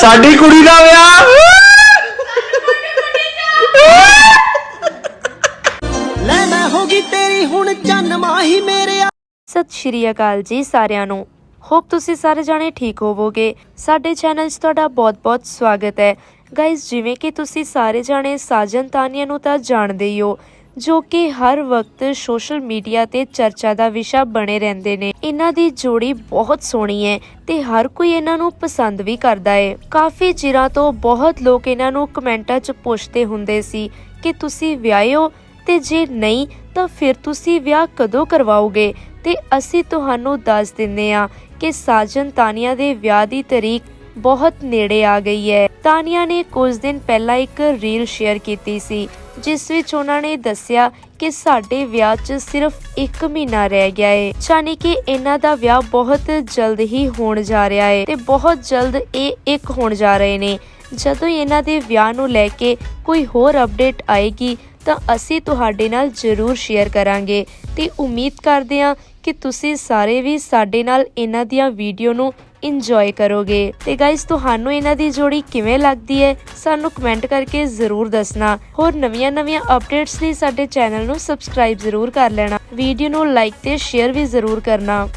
ਸਾਡੀ ਕੁੜੀ ਦਾ ਵਿਆਹ। ਲੈ ਮੈਂ ਹੋ ਗਈ ਤੇਰੀ ਹੁਣ ਚੰਨ ਮਾਹੀ ਮੇਰੇ ਸਤਿ ਸ਼੍ਰੀ ਅਕਾਲ ਜੀ ਸਾਰਿਆਂ ਨੂੰ। ਹੋਪ ਤੁਸੀਂ ਸਾਰੇ ਜਾਣੇ ਠੀਕ ਹੋਵੋਗੇ। ਸਾਡੇ ਚੈਨਲ 'ਚ ਤੁਹਾਡਾ ਬਹੁਤ-ਬਹੁਤ ਸਵਾਗਤ ਹੈ। ਗਾਇਜ਼ ਜਿਵੇਂ ਕਿ ਤੁਸੀਂ ਸਾਰੇ ਜਾਣੇ ਸਾਜਨ ਤਾਨੀਆ ਨੂੰ ਤਾਂ ਜਾਣਦੇ ਹੀ ਹੋ। ਜੋ ਕਿ ਹਰ ਵਕਤ ਸੋਸ਼ਲ ਮੀਡੀਆ ਤੇ ਚਰਚਾ ਦਾ ਵਿਸ਼ਾ ਬਣੇ ਰਹਿੰਦੇ ਨੇ। ਇਹਨਾਂ ਦੀ ਜੋੜੀ ਬਹੁਤ ਸੋਹਣੀ ਹੈ ਤੇ ਹਰ ਕੋਈ ਇਹਨਾਂ ਨੂੰ ਪਸੰਦ ਵੀ ਕਰਦਾ ਹੈ। ਕਾਫੀ ਚਿਰਾਂ ਤੋਂ ਬਹੁਤ ਲੋਕ ਇਹਨਾਂ ਨੂੰ ਕਮੈਂਟਾਂ 'ਚ ਪੁੱਛਦੇ ਹੁੰਦੇ ਸੀ ਕਿ ਤੁਸੀਂ ਵਿਆਹੇ ਹੋ ਤੇ ਜੇ ਨਹੀਂ ਤਾਂ ਫਿਰ ਤੁਸੀਂ ਵਿਆਹ ਕਦੋਂ ਕਰਵਾਓਗੇ ਤੇ ਅਸੀਂ ਤੁਹਾਨੂੰ ਦੱਸ ਦਿੰਨੇ ਆ ਕਿ ਸਾਜਨ ਤਾਨੀਆ ਦੇ ਵਿਆਹ ਦੀ ਤਰੀਕ ਬਹੁਤ ਨੇੜੇ ਆ ਗਈ ਹੈ। ਤਾਨੀਆ ਨੇ ਕੁਝ ਦਿਨ ਪਹਿਲਾਂ ਇੱਕ ਰੀਲ ਸ਼ੇਅਰ ਕੀਤੀ ਸੀ, ਜਿਸ ਵਿੱਚ ਉਹਨਾਂ ਨੇ ਦੱਸਿਆ ਕਿ ਸਾਡੇ ਵਿਆਹ 'ਚ ਸਿਰਫ 1 ਮਹੀਨਾ ਰਹਿ ਗਿਆ ਹੈ ਯਾਨੀ ਕਿ ਇਹਨਾਂ ਦਾ ਵਿਆਹ ਬਹੁਤ ਜਲਦ ਹੀ ਹੋਣ ਜਾ ਰਿਹਾ ਹੈ ਤੇ ਬਹੁਤ ਜਲਦ ਇਹ ਇੱਕ ਹੋਣ ਜਾ ਰਹੇ ਨੇ। ਜਦੋਂ ਹੀ ਇਹਨਾਂ ਦੇ ਵਿਆਹ ਨੂੰ ਲੈ ਕੇ ਕੋਈ ਹੋਰ ਅਪਡੇਟ ਆਏਗੀ ਤਾਂ ਅਸੀਂ ਤੁਹਾਡੇ ਨਾਲ ਜ਼ਰੂਰ ਸ਼ੇਅਰ ਕਰਾਂਗੇ। ਤੇ ਉਮੀਦ ਕਰਦੇ ਹਾਂ ਕਿ ਤੁਸੀਂ ਸਾਰੇ ਵੀ ਸਾਡੇ ਨਾਲ ਇਹਨਾਂ ਦੀਆਂ ਵੀਡੀਓ ਨੂੰ ਇੰਜੋਏ ਕਰੋਗੇ। ਤੇ ਗਾਇਸ ਤੁਹਾਨੂੰ ਇਹਨਾਂ ਦੀ ਜੋੜੀ ਕਿਵੇਂ ਲੱਗਦੀ ਹੈ, ਸਾਨੂੰ ਕਮੈਂਟ ਕਰਕੇ ਜ਼ਰੂਰ ਦੱਸਣਾ। ਹੋਰ ਨਵੀਆਂ-ਨਵੀਆਂ ਅਪਡੇਟਸ ਲਈ ਸਾਡੇ ਚੈਨਲ ਨੂੰ ਸਬਸਕ੍ਰਾਈਬ ਜ਼ਰੂਰ ਕਰ ਲੈਣਾ। ਵੀਡੀਓ ਨੂੰ ਲਾਈਕ ਤੇ ਸ਼ੇਅਰ ਵੀ ਜ਼ਰੂਰ ਕਰਨਾ।